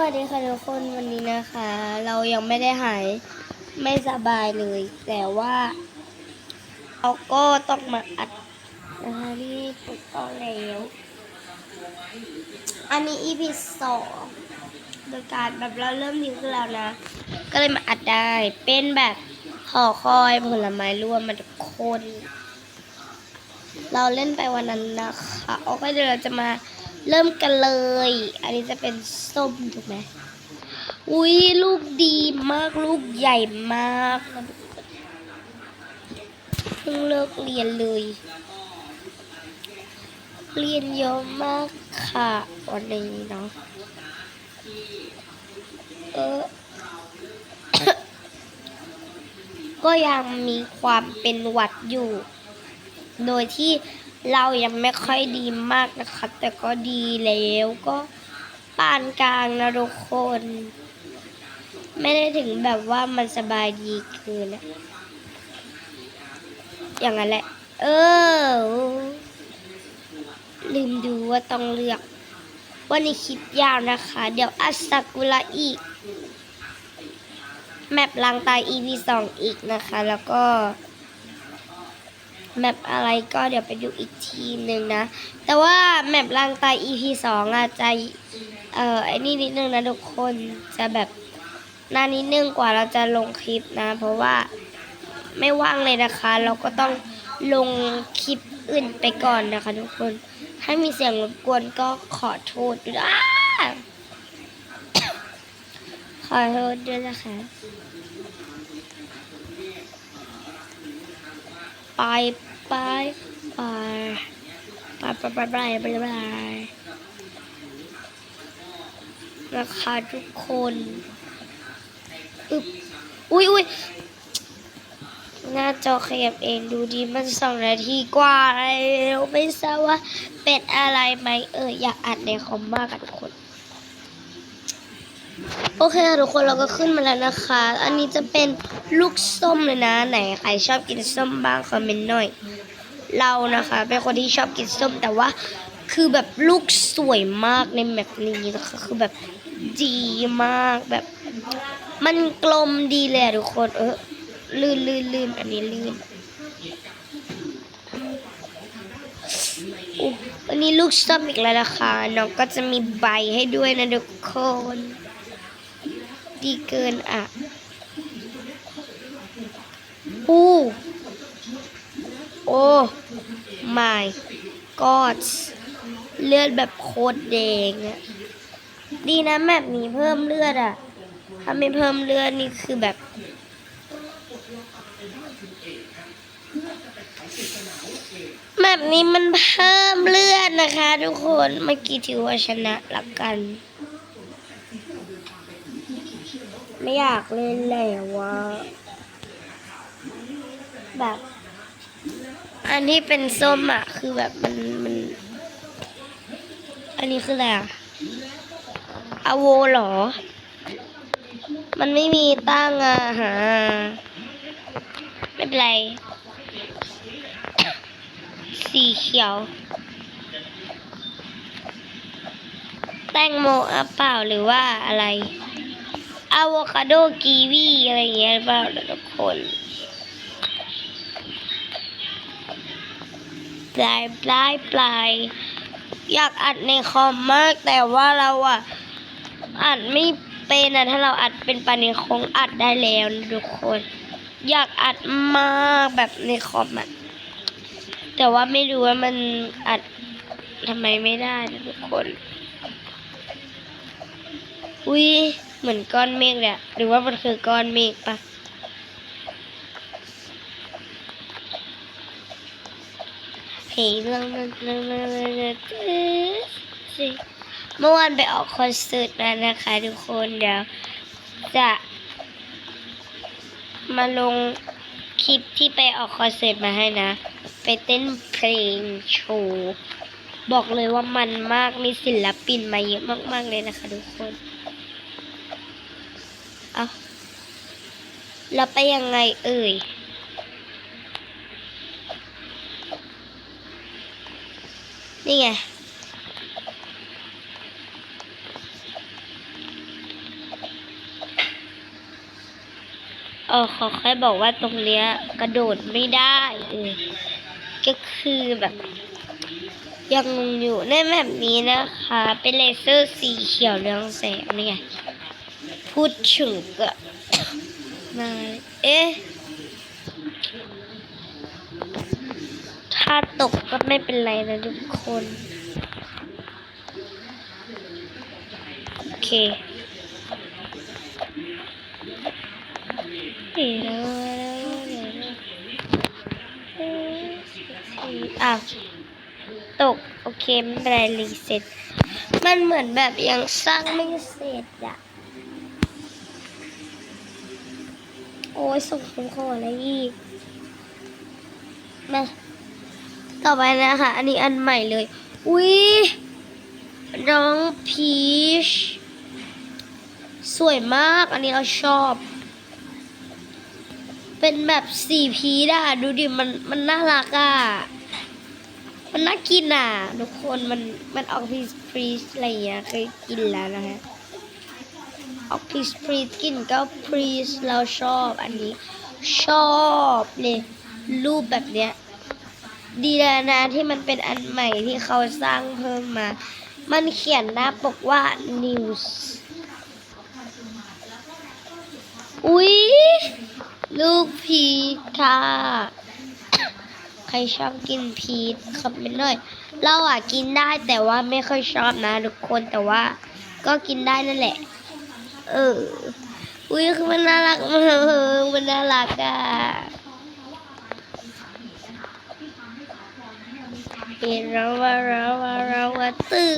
วัสดีค่ะทุกคนวันนี้นะคะ เรายังไม่ได้หายไม่สบายเลย แต่ว่าเราก็ต้องมาอัดนะคะนี่ถูกต้องแล้วอันนี้ EP สองโดยการแบบเราเริ่มดีขึ้นแล้วนะ ก็เลยมาอัดได้เป็นแบบห่อคอยผลไม้รวมมาทุกคน เราเล่นไปวันนั้นนะคะโอเคเดี๋ยวเราจะมา เริ่มกันเลย อันนี้จะเป็นส้มถูกไหมอุ้ยลูกดีมากลูกใหญ่มากเพิ่งเลิกเรียนเลย เรียนเยอะมากค่ะวันนี้เนาะเออก็ยังมีความเป็นหวัดอยู่ โดยที่ เรายังไม่ค่อยดีมากนะคะแต่ก็ดีแล้วก็ปานกลางนะทุกคน ไม่ได้ถึงแบบว่ามันสบายดีเกินนะอย่างนั้นแหละ เออ ลืมดูว่าต้องเลือก วันนี้คลิปยาวนะคะ เดี๋ยวอัสกุระอีก แมปลางตาย EP สองอีกนะคะ แล้วก็ แมปอะไรก็เดี๋ยวไปดูอีกทีหนึ่งนะ แต่ว่าแมปลางตาย EP สองอาจจะเอ่อไอ้นี่นิดนึงนะทุกคนจะแบบนานนิดนึงกว่าเราจะลงคลิปนะ เพราะว่าไม่ว่างเลยนะคะ เราก็ต้องลงคลิปอื่นไปก่อนนะคะ ทุกคน ถ้ามีเสียงรบกวนก็ขอโทษด้วยอ้าขอโทษด้วยนะคะ ไปไปไปไปไปไปไปไปไปนะคะทุกคนอึบอุ้ยอุ้ยหน้าจอขยับเองดูดีมันสองนาทีกว่าแล้วไม่ทราบว่าเป็นอะไรไหมเอออยากอัดในคอมมากอะทุกคน อเคค่ะทุกคนเราก็ขึ้นมาแล้วนะคะ อันนี้จะเป็นลูกส้มเลยนะ ไหนใครชอบกินส้มบ้างคอมเมนต์หน่อย เรานะคะเป็นคนที่ชอบกินส้มแต่ว่าคือแบบลูกสวยมากในแบบนี้นะคะคือแบบดีมากแบบ มันกลมดีเลยอะทุกคนเออลื่นลื่นลื่นอันนี้ลื่นอันนี้ลูกส้มอีกแล้วนะคะน้องก็จะมีใบให้ด้วยนะทุกคน ดีเกินอะอู้โอ้ my god เลือดแบบโคตรแดงอะดีนะแบบนี้เพิ่มเลือดอะถ้าไม่เพิ่มเลือดนี่คือแบบแบบนี้มันเพิ่มเลือดนะคะทุกคน เมื่อกี้ถือว่าชนะละกัน ไม่อยากเล่นแล้วว่าแบบ อันที่เป็นส้มอะ คือแบบมันมัน อันนี้คืออะไรอะอโวเหรอ มันไม่มีตั้งอะฮะไม่เป็นไร สีเขียว แตงโมอะเปล่าหรือว่าอะไร อะโวคาโดกีวีอะไรเงี้ยป่าทุกคนปลายปลายปลายอยากอัดในคอมมาก แต่ว่าเราอะอัดไม่เป็นอะถ้าเราอัดเป็นปานนี้คงอัดได้แล้วทุกคน อยากอัดมากแบบในคอมอะแต่ว่าไม่รู้ว่ามันอัดทำไมไม่ได้ทุกคนอุ้ย เหมือนก้อนเมฆเลยหรือว่ามันคือก้อนเมฆปะเฮ้ยเรื่องนั้นเรื่องนั้นเรื่องนั้นสิเมื่อวานไปออกคอนเสิร์ตมานะคะทุกคนเดี๋ยวจะมาลงคลิปที่ไปออกคอนเสิร์ตมาให้นะ ไปเต้นเพลงโชว์ บอกเลยว่ามันมากมีศิลปินมาเยอะมาก ๆ เลยนะคะทุกคน แล้วไปยังไงเอ่ย นี่ไง เออขอแค่บอกว่าตรงเนี้ยกระโดดไม่ได้เออก็คือแบบ ยังงงอยู่ในแบบนี้นะคะ เป็นเลเซอร์สีเขียวเรืองแสงนี่ไง พูดถึงก็ มายเอ๊ะ ถ้าตกก็ไม่เป็นไรนะทุกคน โอเคเดี๋ยวเดี๋ยวเอ๊ะอ้าวตก โอเค ไม่เป็นไรรีเซ็ตมันเหมือนแบบยังสร้างไม่เสร็จอะ โอ้ยส่งผมขออะไรอีก มา ต่อไปนะคะ อันนี้อันใหม่เลย อุ้ยน้องพีช สวยมาก อันนี้เราชอบ เป็นแบบสีพีชอะดูดิ มัน มันน่ารักอะมันน่ากินอะทุกคน มัน มันออกพีชพีชอะไรอย่างเงี้ยเคยกินแล้วนะฮะ ออกพีชพีชกินก็พีชเราชอบอันนี้ ชอบเลยรูปแบบเนี้ย ดีแล้วนะที่มันเป็นอันใหม่ที่เขาสร้างเพิ่มมา มันเขียนหน้าปกว่า news อุ๊ย ลูกพีชค่ะ ใครชอบกินพีชคอมเมนต์หน่อย เราอะกินได้แต่ว่าไม่ค่อยชอบนะทุกคนแต่ว่าก็กินได้นั่นแหละ เอออุ๊ยคือมันน่ารักมากมันน่ารักอะเราว่าเราว่าเราว่าตื้อ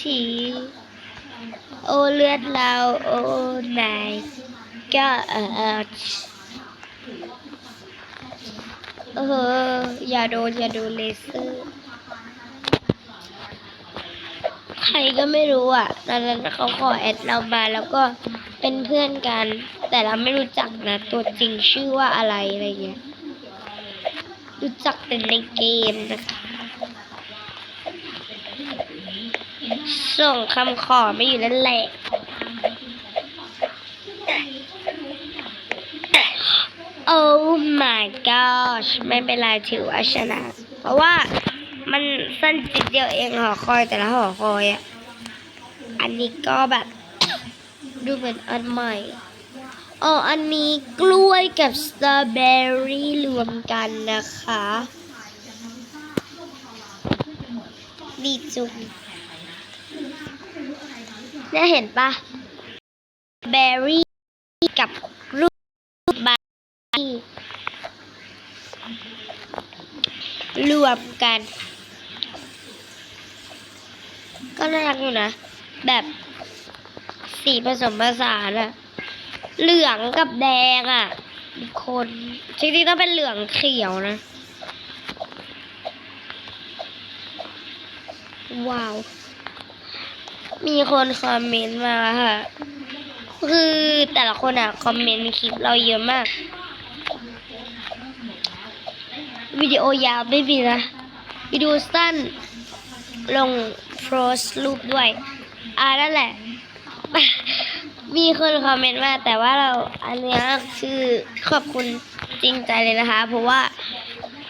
ทีโอเลือดเราโอ้นายก็เออเอออย่าโดนอย่าโดนเลเซอร์ รก็ไม่รู้อะ ตอนนั้นเขาขอแอดเรามาแล้วก็เป็นเพื่อนกัน แต่เราไม่รู้จักนะ ตัวจริงชื่อว่าอะไรอะไรเงี้ย รู้จักแต่ในเกมนะคะ ส่งคำขอไม่อยู่นั่นแหละโอ้ my gosh ไม่เป็นไรถือว่าชนะ เพราะว่า มันสั้นจิดเดียวเองหอคอยแต่ละหอคอยอะ อันนี้ก็แบบ ดูเหมือนอันใหม่อ๋ออันนี้กล้วยกับสตรอเบอรี่รวมกันนะคะดีจุงเนี่ยเห็นปะเบอร์รี่กับรูปบาร์รี่รวมกัน ก็น่ารักอยู่นะ แบบสีผสมผสานอะเหลืองกับแดงอะคนจริงๆต้องเป็นเหลืองเขียวนะ ว้าว มีคนคอมเมนต์มาค่ะ คือแต่ละคนอะคอมเมนต์คลิปเราเยอะมาก วิดีโอยาวไม่มีนะ วิดีโอสั้นลง โพสรูปด้วย อ่านั่นแหละ มีคนคอมเมนต์มาแต่ว่าเราอันเนี้ยคือขอบคุณจริงใจเลยนะคะ เพราะว่า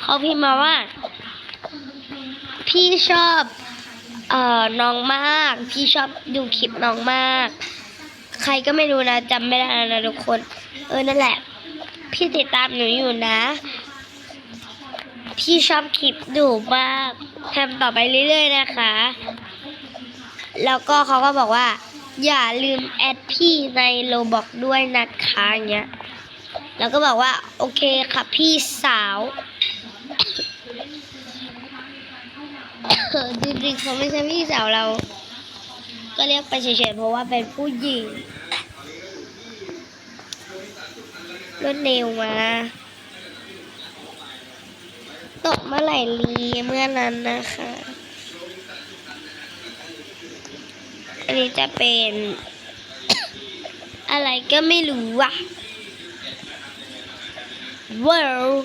เขาพิมพ์มาว่า พี่ชอบเอ่อน้องมาก พี่ชอบดูคลิปน้องมาก ใครก็ไม่รู้นะจำไม่ได้นะทุกคน เออนั่นแหละ พี่ติดตามหนูอยู่นะ พี่ชอบคลิปหนูมาก ทำต่อไปเรื่อยๆนะคะ แล้วก็เขาก็บอกว่า อย่าลืมแอดพี่ในโลบอกด้วยนะคะอย่างเงี้ย แล้วก็บอกว่า โอเคค่ะพี่สาวจริงๆเขาไม่ใช่พี่สาวเรา ก็เรียกไปเฉยๆเพราะว่าเป็นผู้หญิงรวดเร็วมา ตกเมื่อไหร่ลีเมื่อนั้นนะคะ อันนี้จะเป็น อะไรก็ไม่รู้อะ world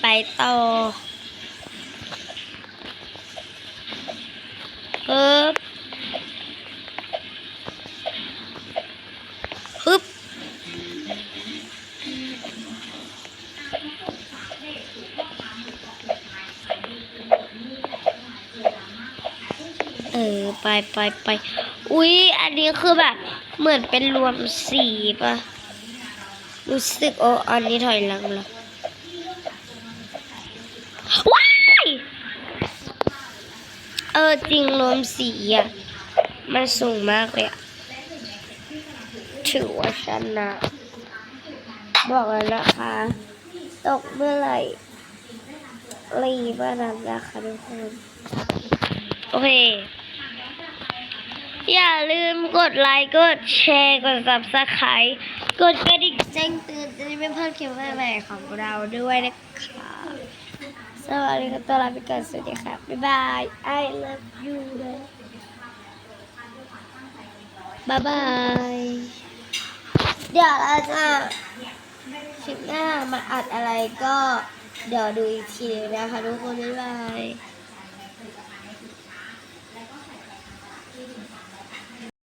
ไปต่อ เออ ไปไปไปอุ๊ย อันนี้คือแบบ เหมือนเป็นรวมสีปะรู้สึกโอ้อันนี้ถอยหลังแล้วว้ายเออ จริงรวมสีอะ มันสูงมากเลยอะ ถือว่าชนะ บอกแล้วนะคะ ตกเมื่อไหร่รีบมื่อนั้นนะคะทุกคน โอเค อย่าลืมกดไลค์กดแชร์กด subscribe กดกระดิ่งแจ้งเตือนจะได้ไม่พลาดคลิปใหม่ๆของเราด้วยนะคะสวัสดีค่ะตัวลาไปก่อนสวัสดีค่ะบ๊ายบาย I love you เลยบ๊ายบาย เดี๋ยวเราจะคลิปหน้ามาอัดอะไรก็เดี๋ยวดูอีกทีนะคะทุกคนบ๊ายบาย